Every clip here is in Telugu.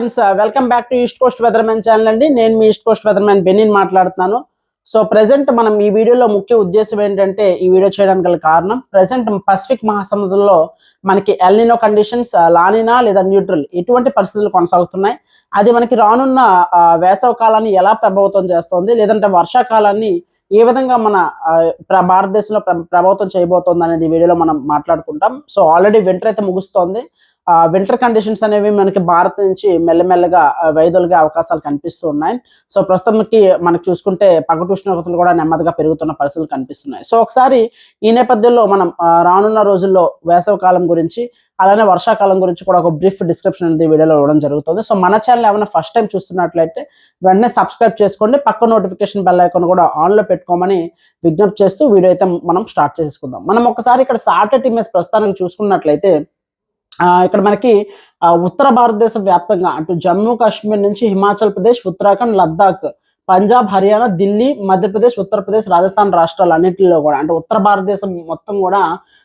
Friends welcome back to east coast weathermen channel అండి. నేను మీ ఈస్ట్ కోస్ట్ వెదర్మెన్ బెనిన్ మాట్లాడుతున్నాను. సో ప్రెసెంట్ మనం ఈ వీడియోలో ముఖ్య ఉద్దేశం ఏంటంటే ఈ వీడియో చేయడానికి గల కారణం ప్రెసెంట్ పసిఫిక్ మహాసముద్రంలో మనకి El Nino conditions La Nina లేదా న్యూట్రల్ ఇటువంటి పరిస్థితులు కొనసాగుతున్నాయి. అది మనకి రానున్న uh, వేసవ కాలాన్ని ఎలా ప్రభావితం చేస్తోంది లేదంటే వర్షాకాలాన్ని ఏ విధంగా మన uh, భారతదేశంలో ప్రభావితం చేయబోతోంది అనేది ఈ వీడియోలో మనం మాట్లాడుకుంటాం. సో ఆల్రెడీ వింటర్ అయితే ముగుస్తోంది. వింటర్ కండిషన్స్ అనేవి మనకి భారత్ నుంచి మెల్లమెల్లగా వైదొలిగే అవకాశాలు కనిపిస్తూ ఉన్నాయి. సో ప్రస్తుతానికి మనకు చూసుకుంటే పగటి ఉష్ణోగ్రతలు కూడా నెమ్మదిగా పెరుగుతున్న పరిస్థితులు కనిపిస్తున్నాయి. సో ఒకసారి ఈ నేపథ్యంలో మనం రానున్న రోజుల్లో వేసవ కాలం గురించి అలానే వర్షాకాలం గురించి కూడా ఒక బ్రీఫ్ డిస్క్రిప్షన్ అనేది వీడియోలో ఇవ్వడం జరుగుతుంది. సో మన ఛానల్ ఏమైనా ఫస్ట్ టైం చూస్తున్నట్లయితే వెంటనే సబ్స్క్రైబ్ చేసుకోండి. పక్క నోటిఫికేషన్ బెల్ ఐకాన్ కూడా ఆన్లో పెట్టుకోమని విజ్ఞప్తి చేస్తూ వీడియో అయితే మనం స్టార్ట్ చేసుకుందాం. మనం ఒకసారి ఇక్కడ సాటర్ట్ ఇమేజ్ ప్రస్తుతానికి చూసుకున్నట్లయితే ఇక్కడ మనకి ఉత్తర భారతదేశం వ్యాప్తంగా అటు జమ్మూ కాశ్మీర్ నుంచి హిమాచల్ ప్రదేశ్ ఉత్తరాఖండ్ లద్దాఖ్ పంజాబ్ హర్యానా ఢిల్లీ మధ్యప్రదేశ్ ఉత్తరప్రదేశ్ రాజస్థాన్ రాష్ట్రాలు అన్నింటిలో కూడా అంటే ఉత్తర భారతదేశం మొత్తం కూడా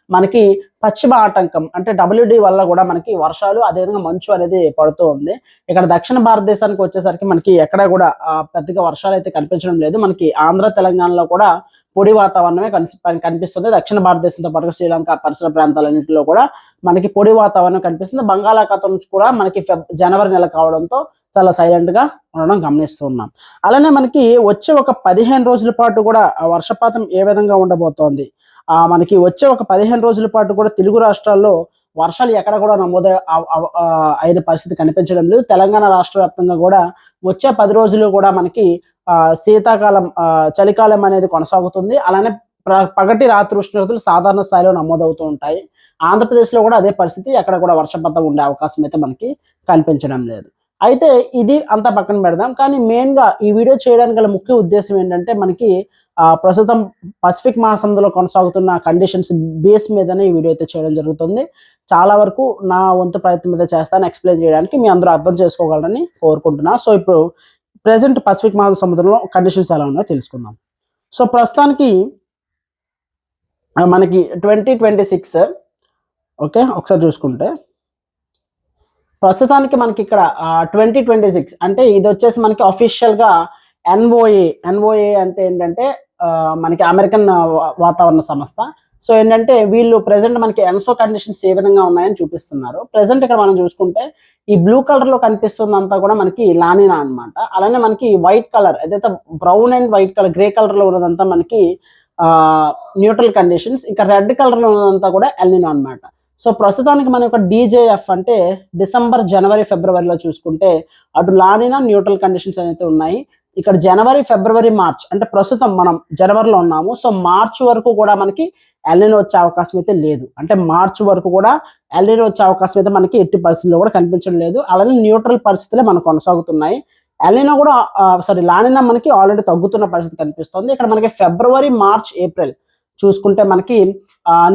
మనకి పశ్చిమ ఆటంకం అంటే డబ్ల్యూడి వల్ల కూడా మనకి వర్షాలు అదేవిధంగా మంచు అనేది పడుతూ ఉంది. ఇక్కడ దక్షిణ భారతదేశానికి వచ్చేసరికి మనకి ఎక్కడ కూడా పెద్దగా వర్షాలు అయితే కనిపించడం లేదు. మనకి ఆంధ్ర తెలంగాణలో కూడా పొడి వాతావరణమే కనిపి కనిపిస్తుంది. దక్షిణ భారతదేశంతో పాటు శ్రీలంక పరిసర ప్రాంతాలన్నింటిలో కూడా మనకి పొడి వాతావరణం కనిపిస్తుంది. బంగాళాఖాతం నుంచి కూడా మనకి ఫెబ్ జనవరి నెల కావడంతో చాలా సైలెంట్గా ఉండడం గమనిస్తూ ఉన్నాం. అలానే మనకి వచ్చే ఒక పదిహేను రోజుల పాటు కూడా వర్షపాతం ఏ విధంగా ఉండబోతోంది? ఆ మనకి వచ్చే ఒక పదిహేను రోజుల పాటు కూడా తెలుగు రాష్ట్రాల్లో వర్షాలు ఎక్కడ కూడా నమోదు అయిన పరిస్థితి కనిపించడం లేదు. తెలంగాణ రాష్ట్ర వ్యాప్తంగా కూడా వచ్చే పది రోజులు కూడా మనకి శీతాకాలం ఆ, చలికాలం అనేది కొనసాగుతుంది. అలానే ప్ర- పగటి రాత్రి ఉష్ణోగ్రతలు సాధారణ స్థాయిలో నమోదవుతూ ఉంటాయి. ఆంధ్రప్రదేశ్లో కూడా అదే పరిస్థితి. అక్కడ కూడా వర్షపాతం ఉండే అవకాశం అయితే మనకి కనిపించడం లేదు. అయితే ఇది అంతా పక్కన పెడదాం. కానీ మెయిన్గా ఈ వీడియో చేయడానికి గల ముఖ్య ఉద్దేశం ఏంటంటే మనకి ప్రస్తుతం పసిఫిక్ మహాసముద్రంలో కొనసాగుతున్న కండిషన్స్ బేస్ మీదనే ఈ వీడియో అయితే చేయడం జరుగుతుంది. చాలా వరకు నా వంతు ప్రయత్నం మీద చేస్తాను ఎక్స్ప్లెయిన్ చేయడానికి. మీ అందరూ అర్థం చేసుకోగలరని కోరుకుంటున్నా. సో ఇప్పుడు ప్రెసెంట్ పసిఫిక్ మహాసముద్రంలో కండిషన్స్ ఎలా ఉన్నాయో తెలుసుకుందాం. సో ప్రస్తుతానికి మనకి ట్వంటీ ట్వంటీ సిక్స్ ఓకే ఒకసారి చూసుకుంటే ప్రస్తుతానికి మనకి ఇక్కడ ట్వంటీ ట్వంటీ సిక్స్ అంటే ఇది వచ్చేసి మనకి అఫీషియల్గా ఎన్ఓఏ ఎన్ఓఏ అంటే ఏంటంటే ఆ, మనకి అమెరికన్ వా- వాతావరణ సంస్థ. సో ఏంటంటే వీళ్ళు ప్రెసెంట్ మనకి ఎన్సో కండిషన్స్ ఏ విధంగా ఉన్నాయని చూపిస్తున్నారు. ప్రెసెంట్ ఇక్కడ మనం చూసుకుంటే ఈ బ్లూ కలర్లో కనిపిస్తుందంతా కూడా మనకి లానినా అన్నమాట. అలానే మనకి వైట్ కలర్ ఏదైతే brown and white colour grey కలర్లో ఉన్నదంతా మనకి న్యూట్రల్ కండిషన్స్ ఇంకా రెడ్ కలర్లో ఉన్నదంతా కూడా ఎల్నినో అన్నమాట. సో ప్రస్తుతానికి మన యొక్క డీజేఎఫ్ అంటే డిసెంబర్ జనవరి ఫిబ్రవరిలో చూసుకుంటే అటు లానినా న్యూట్రల్ కండిషన్స్ అయితే ఉన్నాయి. ఇక్కడ జనవరి ఫిబ్రవరి మార్చ్ అంటే ప్రస్తుతం మనం జనవరిలో ఉన్నాము. సో మార్చ్ వరకు కూడా మనకి ఎల్నినో వచ్చే అవకాశం అయితే లేదు. అంటే మార్చ్ వరకు కూడా ఎల్నినో వచ్చే అవకాశం అయితే మనకి ఎట్టి పరిస్థితుల్లో కూడా కనిపించడం లేదు. అలానే న్యూట్రల్ పరిస్థితులే మనకు కొనసాగుతున్నాయి. ఎల్లినా కూడా సారీ లానినా మనకి ఆల్రెడీ తగ్గుతున్న పరిస్థితి కనిపిస్తుంది. ఇక్కడ మనకి ఫిబ్రవరి మార్చ్ ఏప్రిల్ చూసుకుంటే మనకి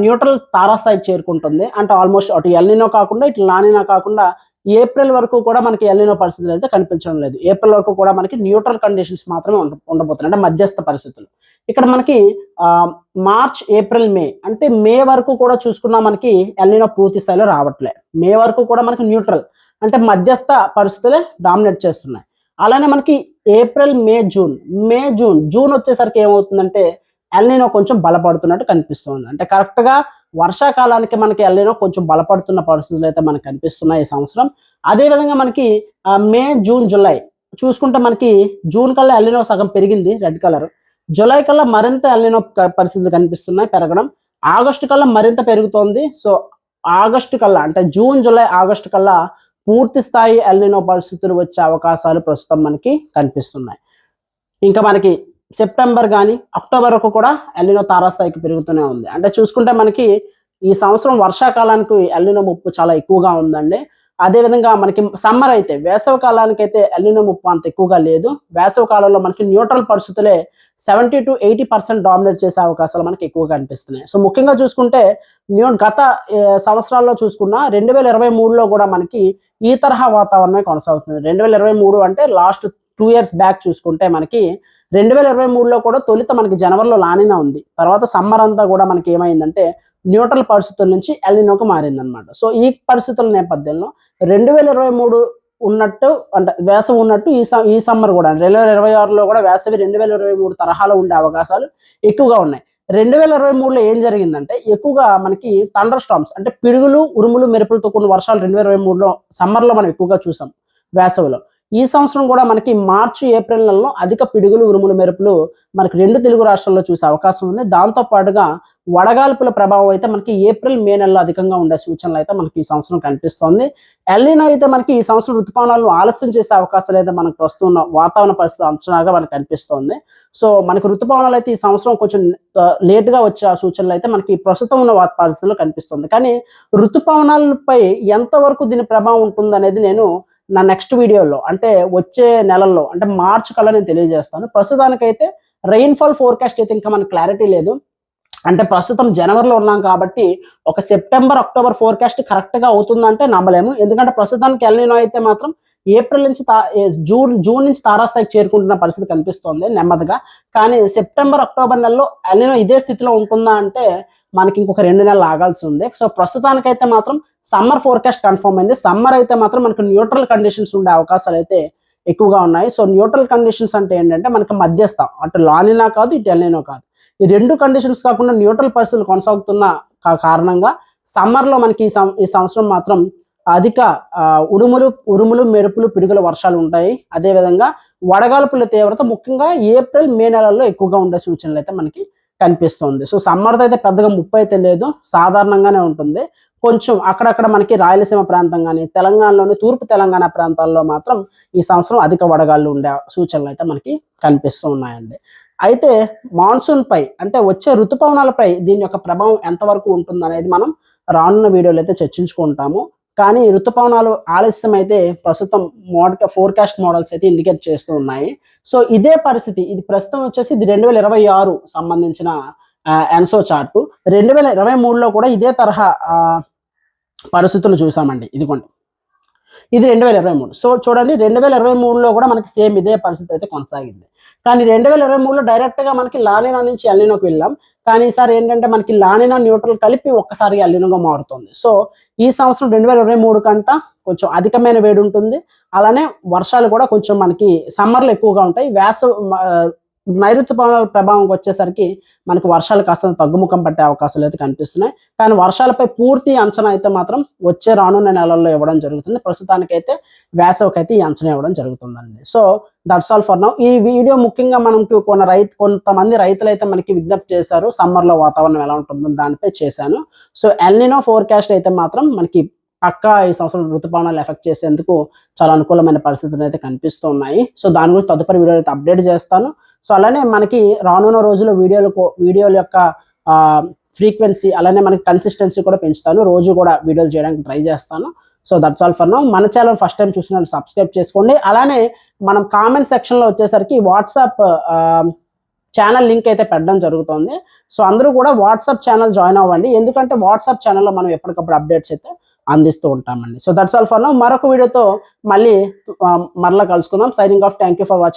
న్యూట్రల్ తారాస్థాయికి చేరుకుంటుంది. అంటే ఆల్మోస్ట్ అటు ఎల్నినో కాకుండా ఇటు లానినా కాకుండా ఏప్రిల్ వరకు కూడా మనకి ఎల్నినో పరిస్థితులు అయితే కనిపించడం లేదు. ఏప్రిల్ వరకు కూడా మనకి న్యూట్రల్ కండిషన్స్ మాత్రమే ఉండ ఉండబోతున్నాయి. అంటే మధ్యస్థ పరిస్థితులు. ఇక్కడ మనకి మార్చ్ ఏప్రిల్ మే అంటే మే వరకు కూడా చూసుకున్నా మనకి ఎల్నినో పూర్తి స్థాయిలో రావట్లే. మే వరకు కూడా మనకి న్యూట్రల్. అంటే మధ్యస్థ పరిస్థితులే డామినేట్ చేస్తున్నాయి. అలానే మనకి April May June. May June. June వచ్చేసరికి ఏమవుతుందంటే ఎల్నినో కొంచెం బలపడుతున్నట్టు కనిపిస్తుంది. అంటే కరెక్ట్గా వర్షాకాలానికి మనకి ఎల్నినో కొంచెం బలపడుతున్న పరిస్థితులు అయితే మనకు కనిపిస్తున్నాయి ఈ సంవత్సరం. అదే విధంగా మనకి మే జూన్ జూలై చూసుకుంటే మనకి జూన్ కల్లా ఎల్నినో సగం పెరిగింది రెడ్ కలర్. జూలై కల్లా మరింత ఎల్నినో పరిస్థితులు కనిపిస్తున్నాయి పెరగడం. ఆగస్టు కల్లా మరింత పెరుగుతోంది. సో ఆగస్టు కల్లా అంటే జూన్ జూలై ఆగస్టు కల్లా పూర్తి స్థాయి ఎల్నినో పరిస్థితులు వచ్చే అవకాశాలు ప్రస్తుతం మనకి కనిపిస్తున్నాయి. ఇంకా మనకి సెప్టెంబర్ కానీ అక్టోబర్ వరకు కూడా ఎల్లినో తారాస్థాయికి పెరుగుతూనే ఉంది. అంటే చూసుకుంటే మనకి ఈ సంవత్సరం వర్షాకాలానికి ఎల్లినో ముప్పు చాలా ఎక్కువగా ఉందండి. అదేవిధంగా మనకి సమ్మర్ అయితే వేసవి కాలానికి అయితే ఎల్లినో ముప్పు అంత ఎక్కువగా లేదు. వేసవ కాలంలో మనకి న్యూట్రల్ పరిస్థితులే seventy to eighty percent dominate చేసే అవకాశాలు మనకి ఎక్కువగా కనిపిస్తున్నాయి సో ముఖ్యంగా చూసుకుంటే న్యూ గత సంవత్సరాల్లో చూసుకున్న రెండు వేల ఇరవై మూడులో కూడా మనకి ఈ తరహా వాతావరణమే కొనసాగుతుంది. రెండు వేల ఇరవై మూడు అంటే లాస్ట్ టూ ఇయర్స్ బ్యాక్ చూసుకుంటే మనకి రెండు వేల ఇరవై మూడులో కూడా తొలుత మనకి జనవరిలో లానినా ఉంది. తర్వాత సమ్మర్ అంతా కూడా మనకి ఏమైందంటే న్యూట్రల్ పరిస్థితుల నుంచి ఎల్నినోకి మారిందనమాట సో ఈ పరిస్థితుల నేపథ్యంలో రెండు వేల ఇరవై మూడు ఉన్నట్టు అంటే వేసవి ఉన్నట్టు ఈ ఈ సమ్మర్ కూడా రెండు వేల ఇరవై ఆరులో కూడా వేసవి రెండు వేల ఇరవై మూడు తరహాలో ఉండే అవకాశాలు ఎక్కువగా ఉన్నాయి. రెండు వేల ఇరవై మూడులో ఏం జరిగిందంటే ఎక్కువగా మనకి థండర్ స్టామ్స్ అంటే పిడుగులు ఉరుములు మెరుపులతో కొన్ని వర్షాలు రెండు వేల ఇరవై మూడులో సమ్మర్లో మనం ఎక్కువగా చూసాం వేసవిలో. ఈ సంవత్సరం కూడా మనకి మార్చి ఏప్రిల్ నెలలో అధిక పిడుగులు ఉరుములు మెరుపులు మనకి రెండు తెలుగు రాష్ట్రాల్లో చూసే అవకాశం ఉంది. దాంతో పాటుగా వడగాల్పుల ప్రభావం అయితే మనకి ఏప్రిల్ మే నెలలో అధికంగా ఉండే సూచనలు అయితే మనకి ఈ సంవత్సరం కనిపిస్తోంది. ఎల్లినా అయితే మనకి ఈ సంవత్సరం ఋతుపవనాలను ఆలస్యం చేసే అవకాశాలు అయితే మనకు ప్రస్తుతం వాతావరణ పరిస్థితి అంచనాగా మనకు కనిపిస్తోంది. సో మనకి ఋతుపవనాలు అయితే ఈ సంవత్సరం కొంచెం లేటుగా వచ్చే ఆ సూచనలు అయితే మనకి ప్రస్తుతం ఉన్న వాత పరిస్థితుల్లో కనిపిస్తుంది. కానీ ఋతుపవనాలపై ఎంతవరకు దీని ప్రభావం ఉంటుంది అనేది నేను నా నెక్స్ట్ వీడియోలో అంటే వచ్చే నెలల్లో అంటే మార్చ్ కల్లా నేను తెలియజేస్తాను. ప్రస్తుతానికైతే రెయిన్ఫాల్ ఫోర్కాస్ట్ అయితే ఇంకా మనకు క్లారిటీ లేదు. అంటే ప్రస్తుతం జనవరిలో ఉన్నాం కాబట్టి ఒక సెప్టెంబర్ అక్టోబర్ ఫోర్కాస్ట్ కరెక్ట్గా అవుతుందంటే నమ్మలేము. ఎందుకంటే ప్రస్తుతానికి ఎల్నినో అయితే మాత్రం ఏప్రిల్ నుంచి తా జూన్ జూన్ నుంచి తారాస్థాయికి చేరుకుంటున్న పరిస్థితి కనిపిస్తోంది నెమ్మదిగా. కానీ సెప్టెంబర్ అక్టోబర్ నెలలో ఎల్నినో ఇదే స్థితిలో ఉంటుందా అంటే మనకి ఇంకొక రెండు నెలలు ఆగాల్సి ఉంది సో ప్రస్తుతానికైతే మాత్రం సమ్మర్ ఫోర్కాస్ట్ కన్ఫర్మ్ అయింది. సమ్మర్ అయితే మాత్రం మనకు న్యూట్రల్ కండిషన్స్ ఉండే అవకాశాలు అయితే ఎక్కువగా ఉన్నాయి. సో న్యూట్రల్ కండిషన్స్ అంటే ఏంటంటే మనకి మధ్యస్థ. అటు లానినా కాదు ఇటు ఎల్నినో కాదు. ఈ రెండు కండిషన్స్ కాకుండా న్యూట్రల్ పరిస్థితులు కొనసాగుతున్న కారణంగా సమ్మర్లో మనకి ఈ సం- ఈ సంవత్సరం మాత్రం అధిక ఉడుములు ఉరుములు ఉరుములు మెరుపులు పిడుగుల వర్షాలు ఉంటాయి. అదేవిధంగా వడగాల్పుల తీవ్రత ముఖ్యంగా ఏప్రిల్ మే నెలల్లో ఎక్కువగా ఉండే సూచనలు అయితే మనకి కనిపిస్తుంది. సో సమ్మర్తో అయితే పెద్దగా ముప్పు అయితే లేదు. సాధారణంగానే ఉంటుంది. కొంచెం అక్కడక్కడ మనకి రాయలసీమ ప్రాంతం కానీ తెలంగాణలోని తూర్పు తెలంగాణ ప్రాంతాల్లో మాత్రం ఈ సంవత్సరం అధిక వడగాళ్ళు ఉండే సూచనలు అయితే మనకి కనిపిస్తూ ఉన్నాయండి. అయితే మాన్సూన్ పై అంటే వచ్చే ఋతుపవనాలపై దీని యొక్క ప్రభావం ఎంతవరకు ఉంటుంది అనేది మనం రానున్న వీడియోలో అయితే చర్చించుకుంటాము. కానీ ఋతుపవనాలు ఆలస్యం అయితే ప్రస్తుతం మోడక ఫోర్కాస్ట్ మోడల్స్ అయితే ఇండికేట్ చేస్తూ ఉన్నాయి. సో ఇదే పరిస్థితి ఇది ప్రస్తుతం వచ్చేసి ఇది రెండు వేల ఇరవై ఆరు సంబంధించిన ఎన్సో చార్ట్ రెండు వేల ఇరవై మూడులో కూడా ఇదే తరహా పరిస్థితులు చూసామండి. ఇదిగోండి. ఇది రెండు వేల ఇరవై మూడు. సో చూడండి రెండు వేల ఇరవై మూడులో కూడా మనకి సేమ్ ఇదే పరిస్థితి అయితే కొనసాగింది. కానీ రెండు వేల ఇరవై మూడులో డైరెక్ట్గా మనకి లానినా నుంచి ఎల్లినోకి వెళ్ళాం. కానీ ఈసారి ఏంటంటే మనకి లానినా న్యూట్రల్ కలిపి ఒక్కసారి ఎల్లినోగా మారుతుంది. సో ఈ సంవత్సరం రెండు వేల ఇరవై మూడు కంట కొంచెం అధికమైన వేడి ఉంటుంది అలానే వర్షాలు కూడా కొంచెం మనకి సమ్మర్లు ఎక్కువగా ఉంటాయి. వేసవ నైరుతి పవనాల ప్రభావంకి వచ్చేసరికి మనకు వర్షాలు కాస్త తగ్గుముఖం పట్టే అవకాశాలు అయితే కనిపిస్తున్నాయి. కానీ వర్షాలపై పూర్తి అంచనా అయితే మాత్రం వచ్చే రానున్న నెలల్లో ఇవ్వడం జరుగుతుంది. ప్రస్తుతానికైతే వేసవికైతే ఈ అంచనా ఇవ్వడం జరుగుతుందండి. So that's all for now ఈ వీడియో ముఖ్యంగా మనకి కొన్ని రైతు కొంతమంది రైతులు అయితే మనకి విజ్ఞప్తి చేశారు సమ్మర్లో వాతావరణం ఎలా ఉంటుందో దానిపై చేశాను. సో ఎల్నినో ఫోర్కాస్ట్ అయితే మాత్రం మనకి పక్క ఈ సంవత్సరం ఋతుపవనాలు ఎఫెక్ట్ చేసేందుకు చాలా అనుకూలమైన పరిస్థితులు అయితే కనిపిస్తూ ఉన్నాయి సో దాని గురించి తదుపరి వీడియో అయితే అప్డేట్ చేస్తాను. సో అలానే మనకి రానున్న రోజుల్లో వీడియోలు వీడియోల యొక్క ఫ్రీక్వెన్సీ అలానే మనకి కన్సిస్టెన్సీ కూడా పెంచుతాను. రోజు కూడా వీడియోలు చేయడానికి ట్రై చేస్తాను. So that's all for now. మన ఛానల్ ఫస్ట్ టైం చూసిన సబ్స్క్రైబ్ చేసుకోండి. అలానే మనం కామెంట్ సెక్షన్లో వచ్చేసరికి వాట్సాప్ ఛానల్ లింక్ అయితే పెట్టడం జరుగుతుంది. సో అందరూ కూడా వాట్సాప్ ఛానల్ జాయిన్ అవ్వండి. ఎందుకంటే వాట్సాప్ ఛానల్లో మనం ఎప్పటికప్పుడు అప్డేట్స్ అయితే అందిస్తూ ఉంటామండి. So that's all for now మరొక వీడియోతో మళ్ళీ మరలా కలుసుకుందాం. Signing off thank you for watching